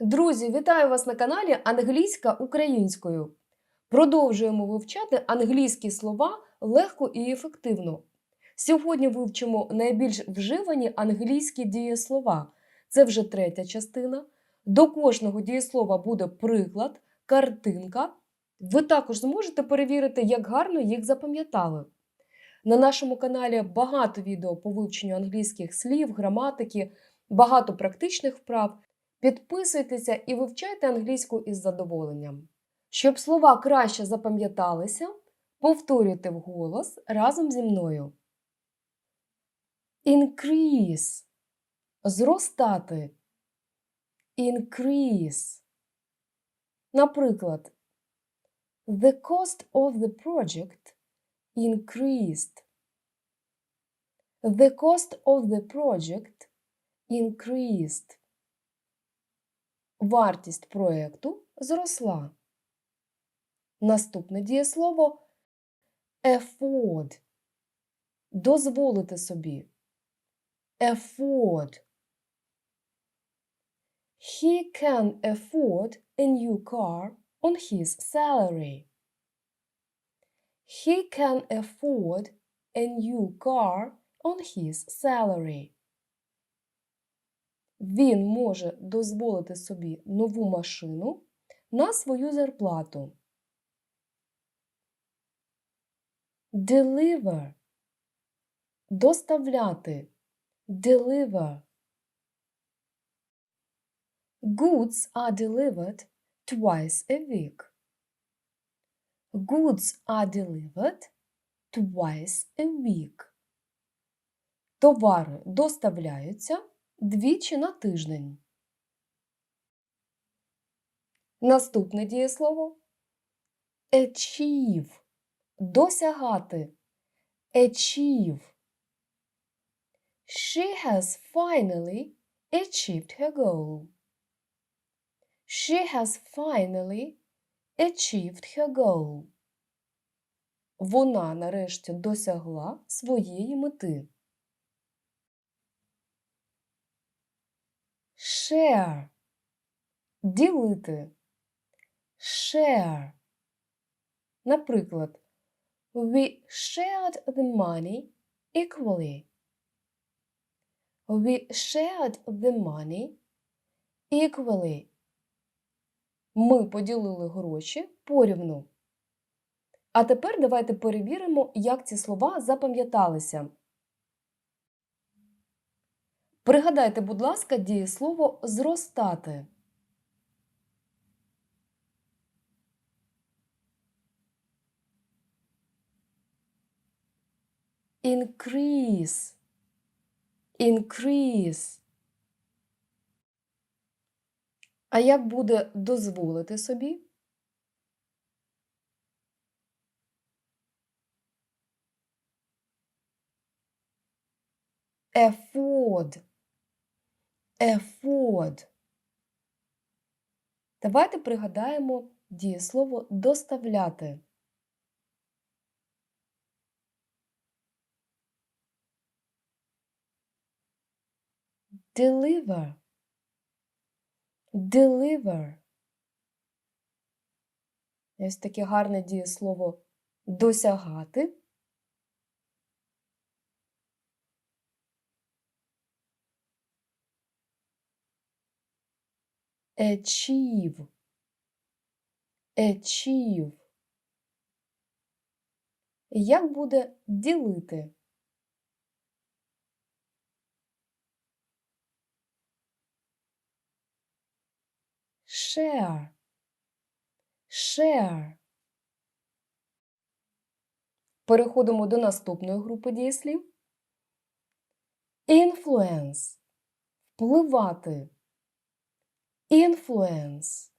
Друзі, вітаю вас на каналі Англійська українською. Продовжуємо вивчати англійські слова легко і ефективно. Сьогодні вивчимо найбільш вживані англійські дієслова. Це вже третя частина. До кожного дієслова буде приклад, картинка. Ви також зможете перевірити, як гарно їх запам'ятали. На нашому каналі багато відео по вивченню англійських слів, граматики, багато практичних вправ. Підписуйтеся і вивчайте англійську із задоволенням. Щоб слова краще запам'яталися, повторюйте вголос разом зі мною. Increase зростати. Increase. Наприклад, The cost of the project increased. The cost of the project increased. Вартість проекту зросла. Наступне дієслово afford. Дозволити собі. Afford. He can afford a new car on his salary. He can afford a new car on his salary. Він може дозволити собі нову машину на свою зарплату. Deliver. Доставляти. Deliver. Goods are delivered twice a week. Goods are delivered twice a week. Товари доставляються двічі на тиждень. Наступне дієслово achieve досягати. Achieve. She has finally achieved her goal. She has finally achieved her goal. Вона нарешті досягла своєї мети. Share. Ділити. Share. Наприклад, We shared the money equally. We shared the money equally. Ми поділили гроші порівну. А тепер давайте перевіримо, як ці слова запам'яталися. Пригадайте, будь ласка, дієслово зростати. Increase. Increase. А як буде дозволити собі? Afford. Afford. Давайте пригадаємо дієслово доставляти. Deliver. Deliver. Ось таке гарне дієслово досягати. Achieve. Achieve. Як буде ділити? Share. Share. Переходимо до наступної групи дієслів. Influence. Впливати. Influence.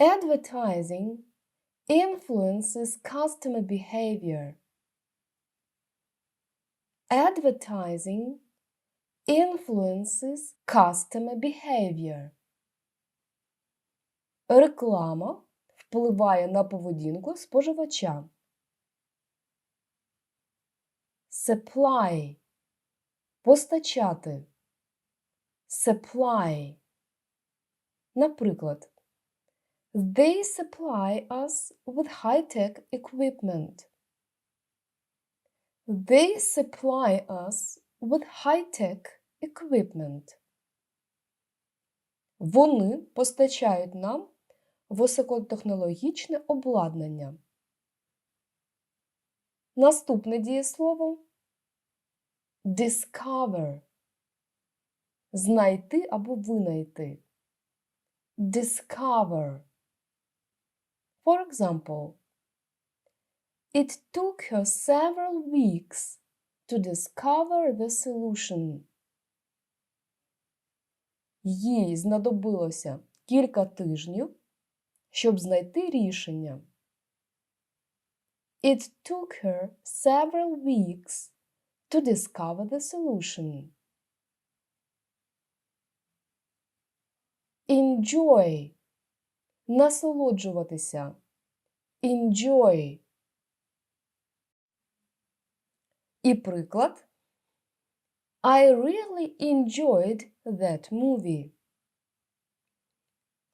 Advertising influences customer behavior. Advertising influences customer behavior. Реклама впливає на поведінку споживача. Supply постачати. Supply Наприклад, They supply us with high-tech equipment. They supply us with high-tech equipment. Вони постачають нам високотехнологічне обладнання. Наступне дієслово discover. Знайти або винайти. Discover. For example, it took her several weeks to discover the solution. Їй знадобилося кілька тижнів, щоб знайти рішення. It took her several weeks to discover the solution. Enjoy. Насолоджуватися. Enjoy. І приклад. I really enjoyed that movie.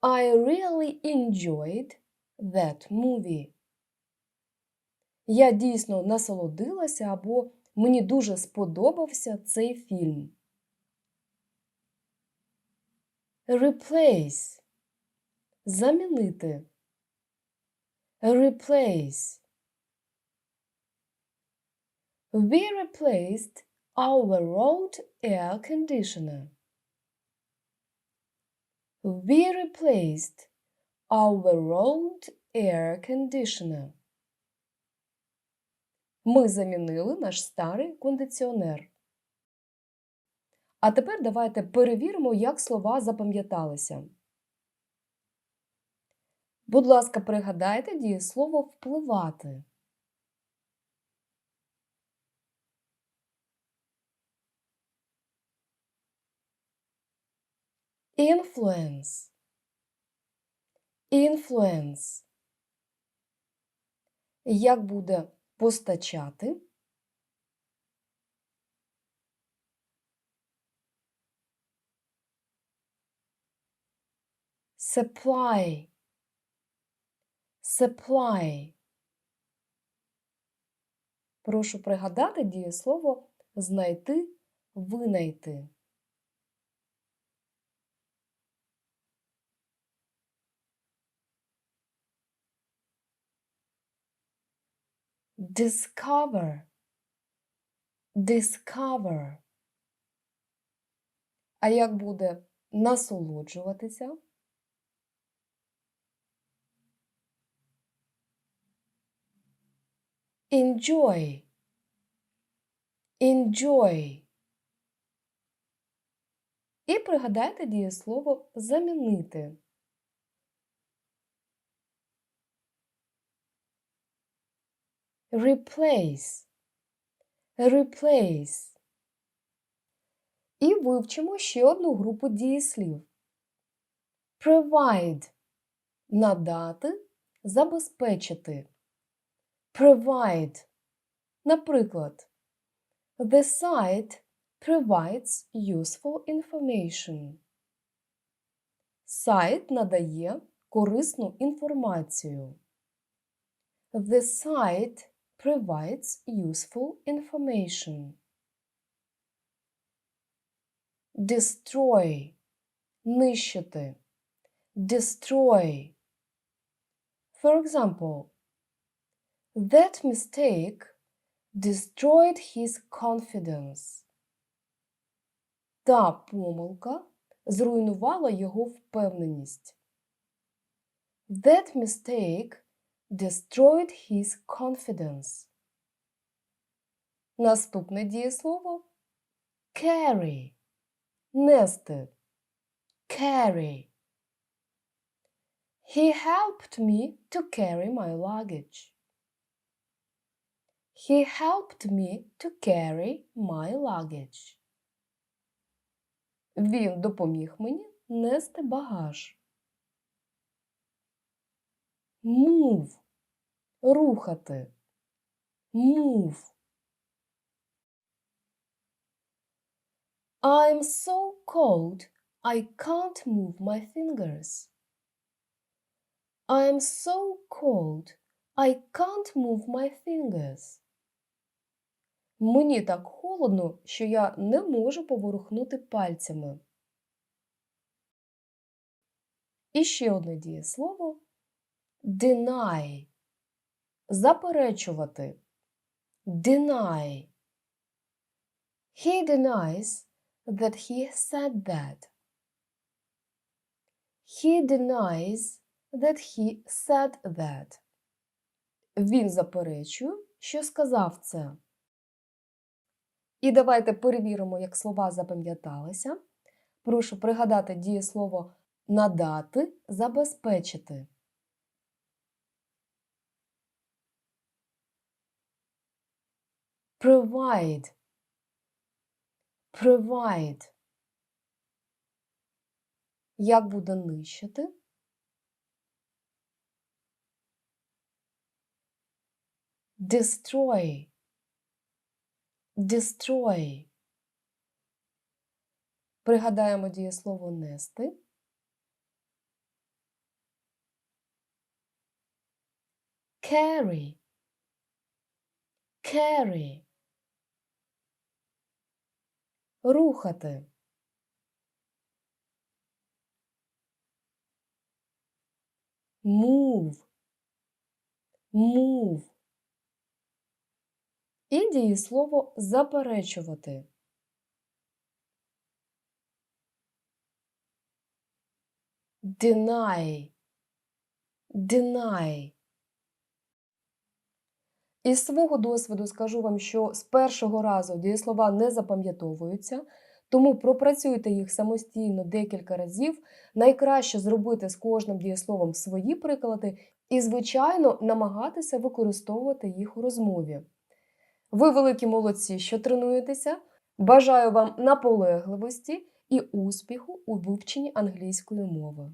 I really enjoyed that movie. Я дійсно насолодилася або мені дуже сподобався цей фільм. Replace. Замінити. Replace. We replaced our old air conditioner. We replaced our old air conditioner. Ми замінили наш старий кондиціонер. А тепер давайте перевіримо, як слова запам'яталися. Будь ласка, пригадайте дієслово впливати. Influence. Influence. Як буде постачати? Supply. Supply. Прошу пригадати дієслово знайти, винайти. Discover. Discover. А як буде насолоджуватися? Enjoy. Enjoy. І пригадайте дієслово замінити. Replace. Replace. І вивчимо ще одну групу дієслів. Provide. Надати, забезпечити. Provide. Наприклад, The site provides useful information. Сайт надає корисну інформацію. The site provides useful information. Destroy. Нищити. Destroy. For example, that mistake destroyed his confidence. Та помилка зруйнувала його впевненість. That mistake destroyed his confidence. Наступне дієслово carry. Нести. Carry. He helped me to carry my luggage. He helped me to carry my luggage. Він допоміг мені нести багаж. Move. Рухати. Move. I'm so cold I can't move my fingers. I am so cold. I can't move my fingers. Мені так холодно, що я не можу поворухнути пальцями. І ще одне дієслово deny. Заперечувати. Deny. He denies that he said that. He denies that he said that. Він заперечує, що сказав це. І давайте перевіримо, як слова запам'яталися. Прошу пригадати дієслово надати, забезпечити. Provide. Provide. Як буде нищити? Destroy. Destroy. Пригадаємо дієслово нести. Carry. Carry. Рухати. Move. Move. І дієслово заперечувати. Deny. Deny. Із свого досвіду скажу вам, що з першого разу дієслова не запам'ятовуються, тому пропрацюйте їх самостійно декілька разів. Найкраще зробити з кожним дієсловом свої приклади і, звичайно, намагатися використовувати їх у розмові. Ви великі молодці, що тренуєтеся. Бажаю вам наполегливості і успіху у вивченні англійської мови.